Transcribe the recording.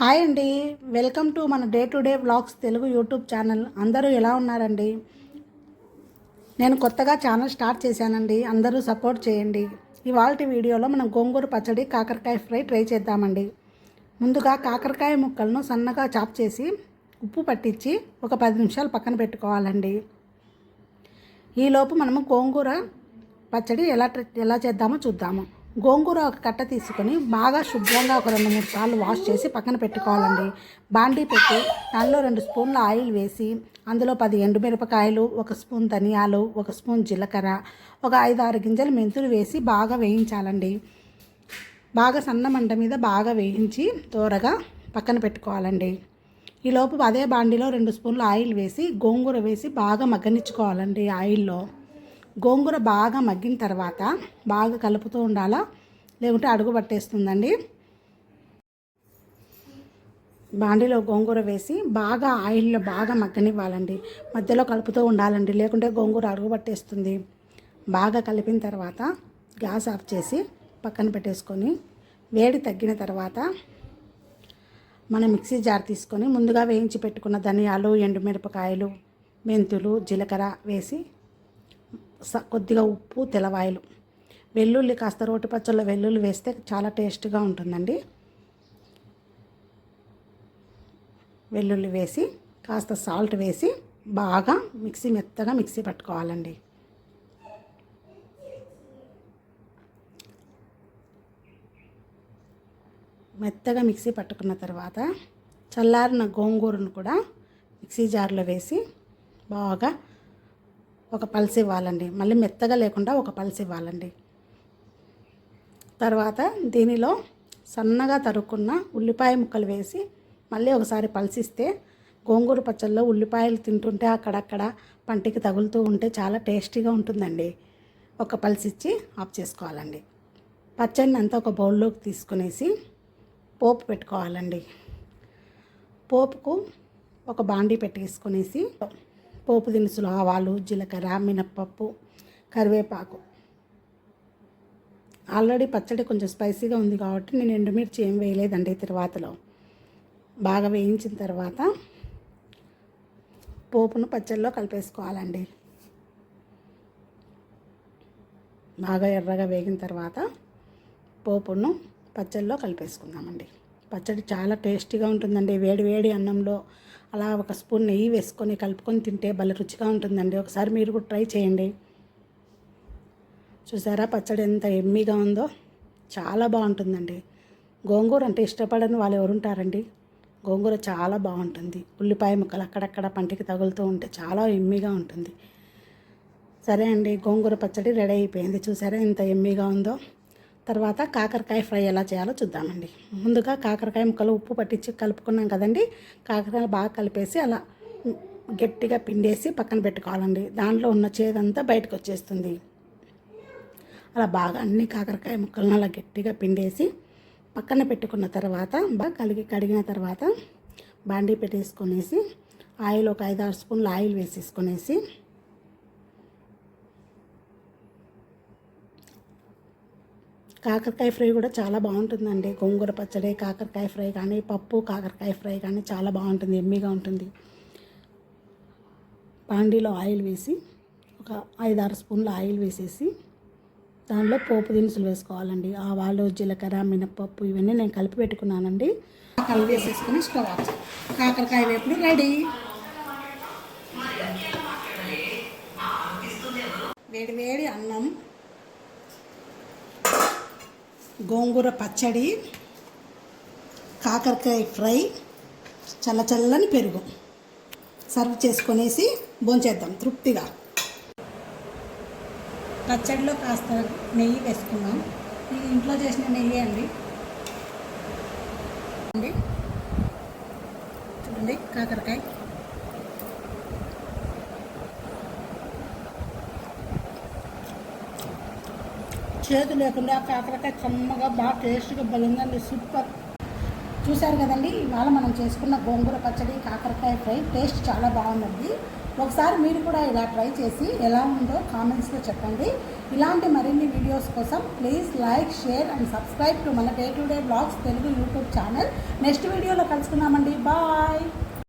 Hi అండి. Welcome to మన day to day vlogs Telugu YouTube channel. అందరూ ఎలా ఉన్నారండి? నేను కొత్తగా ఛానల్ స్టార్ట్ చేశానండి. అందరూ సపోర్ట్ చేయండి. ఇవాళ వీడియోలో మనం గోంగూర పచ్చడి కాకరకాయ ఫ్రై ట్రై చేద్దామండి. ముందుగా కాకరకాయ ముక్కలను సన్నగా చాప్ చేసి ఉప్పు పట్టించి ఒక పది నిమిషాలు పక్కన పెట్టుకోవాలండి. ఈలోపు మనము గోంగూర పచ్చడి ఎలా ఎలా చేద్దామో చూద్దాము. గోంగూర ఒక కట్ట తీసుకొని బాగా శుభ్రంగా ఒక రెండు మూడు సార్లు వాష్ చేసి పక్కన పెట్టుకోవాలండి. బాండీ పెట్టి దానిలో రెండు స్పూన్ల ఆయిల్ వేసి అందులో పది ఎండుమిరపకాయలు ఒక స్పూన్ ధనియాలు ఒక స్పూన్ జీలకర్ర ఒక ఐదు ఆరు గింజలు మెంతులు వేసి బాగా వేయించాలండి. బాగా సన్న మంట మీద బాగా వేయించి దూరగా పక్కన పెట్టుకోవాలండి. ఈ లోపు అదే బాండీలో రెండు స్పూన్ల ఆయిల్ వేసి గోంగూర వేసి బాగా మగ్గనిచ్చుకోవాలండి ఆయిల్లో. గోంగూర బాగా మగ్గిన తర్వాత బాగా కలుపుతూ ఉండాలా? లేకుంటే అడుగు పట్టేస్తుందండి. బాండిలో గోంగూర వేసి బాగా ఆయిల్లో బాగా మగ్గనివ్వాలండి. మధ్యలో కలుపుతూ ఉండాలండి. లేకుంటే గోంగూర అడుగు పట్టేస్తుంది. బాగా కలిపిన తర్వాత గ్యాస్ ఆఫ్ చేసి పక్కన పెట్టేసుకొని వేడి తగ్గిన తర్వాత మనం మిక్సీ జార్ తీసుకొని ముందుగా వేయించి పెట్టుకున్న ధనియాలు ఎండుమిరపకాయలు మెంతులు జీలకర్ర వేసి కొద్దిగా ఉప్పు తెల్లవాయలు. వెల్లుల్లి కాస్త రోటి పచ్చళ్ళ వెల్లుల్లి వేస్తే చాలా టేస్ట్గా ఉంటుందండి. వెల్లుల్లి వేసి కాస్త సాల్ట్ వేసి బాగా మిక్సీ మెత్తగా మిక్సీ పట్టుకోవాలండి. మెత్తగా మిక్సీ పట్టుకున్న తర్వాత చల్లారిన గోంగూరను కూడా మిక్సీ జార్లో వేసి బాగా ఒక పల్స్ ఇవ్వాలండి. మళ్ళీ మెత్తగా లేకుండా ఒక పల్స్ ఇవ్వాలండి. తర్వాత దీనిలో సన్నగా తరుక్కున్న ఉల్లిపాయ ముక్కలు వేసి మళ్ళీ ఒకసారి పల్సిస్తే గోంగూర పచ్చళ్ళలో ఉల్లిపాయలు తింటుంటే అక్కడక్కడ పంటికి తగులుతూ ఉంటే చాలా టేస్టీగా ఉంటుందండి. ఒక పల్సిచ్చి ఆఫ్ చేసుకోవాలండి. పచ్చడిని అంతా ఒక బౌల్లోకి తీసుకునేసి పోపు పెట్టుకోవాలండి. పోపుకు ఒక బాండీ పెట్టేసుకునేసి పోపు దినుసులు ఆవాలు జీలకర్ర మినప్పప్పు కరివేపాకు. ఆల్రెడీ పచ్చడి కొంచెం స్పైసీగా ఉంది కాబట్టి నేను ఎండుమిర్చి ఏం వేయలేదండి తర్వాతలో. బాగా వేయించిన తర్వాత పోపును పచ్చడిలో కలిపేసుకోవాలండి. బాగా ఎర్రగా వేగిన తర్వాత పోపును పచ్చడిలో కలిపేసుకుందామండి. పచ్చడి చాలా టేస్టీగా ఉంటుందండి. వేడి వేడి అన్నంలో అలా ఒక స్పూన్ నెయ్యి వేసుకొని కలుపుకొని తింటే భలే రుచిగా ఉంటుందండి. ఒకసారి మీరు కూడా ట్రై చేయండి. చూసారా పచ్చడి ఎంత ఎమ్మీగా ఉందో? చాలా బాగుంటుందండి. గోంగూర అంటే ఇష్టపడని వాళ్ళు ఎవరుంటారండి గోంగూర చాలా బాగుంటుంది. ఉల్లిపాయ ముక్కలు అక్కడక్కడ పంటికి తగులుతూ ఉంటే చాలా ఎమ్మీగా ఉంటుంది. సరే అండి గోంగూర పచ్చడి రెడీ అయిపోయింది. చూసారా ఎంత ఎమ్మీగా ఉందో? తర్వాత కాకరకాయ ఫ్రై ఎలా చేయాలో చూద్దామండి. ముందుగా కాకరకాయ ముక్కలు ఉప్పు పట్టించి కలుపుకున్నాం కదండి. కాకరకాయలు బాగా కలిపేసి అలా గట్టిగా పిండేసి పక్కన పెట్టుకోవాలండి. దాంట్లో ఉన్న చేదంతా బయటకు వచ్చేస్తుంది. అలా బాగా అన్ని కాకరకాయ ముక్కలను అలా గట్టిగా పిండేసి పక్కన పెట్టుకున్న తర్వాత బాగా కలిగి కడిగిన తర్వాత బాండీ పెట్టేసుకొనేసి ఆయిల్ ఒక ఐదు ఆరు స్పూన్లు ఆయిల్ వేసేసుకొనేసి కాకరకాయ ఫ్రై కూడా చాలా బాగుంటుందండి. గోంగూర పచ్చడి కాకరకాయ ఫ్రై కానీ పప్పు కాకరకాయ ఫ్రై కానీ చాలా బాగుంటుంది ఎమ్మిగా ఉంటుంది. పాండీలో ఆయిల్ వేసి ఒక ఐదు ఆరు స్పూన్ల ఆయిల్ వేసేసి దానిలో పోపు దినుసులు వేసుకోవాలండి. ఆవాలు జీలకర్ర మినపప్పు ఇవన్నీ నేను కలిపి పెట్టుకున్నానండి. కలిపి వేసేసుకుని స్టవ్ ఆఫ్ కాకరకాయ వేపుడు రెడీ. వేడి వేడి అన్నం గోంగూర పచ్చడి కాకరకాయ ఫ్రై చల్ల చల్లని పెరుగు. సర్వ్ చేసుకొనేసి భోంచేద్దాం తృప్తిగా. పచ్చడిలో కాస్త నెయ్యి వేసుకున్నాం ఇది ఇంట్లో చేసిన నెయ్యి అండి. అండి చూడండి కాకరకాయ. చేదు లేకుండా కాకరకాయ కమ్మగా బాగా టేస్ట్గా బలంగా సూపర్. చూశారు కదండి? ఇవాళ మనం చేసుకున్న గోంగూర పచ్చడి కాకరకాయ ఫ్రై టేస్ట్ చాలా బాగుందండి. ఒకసారి మీరు కూడా ఇలా ట్రై చేసి ఎలా ఉందో కామెంట్స్లో చెప్పండి. ఇలాంటి మరిన్ని వీడియోస్ కోసం please like share and subscribe to మన day to day blogs Telugu YouTube channel. Next వీడియోలో కలుసుకుందామండి. బాయ్!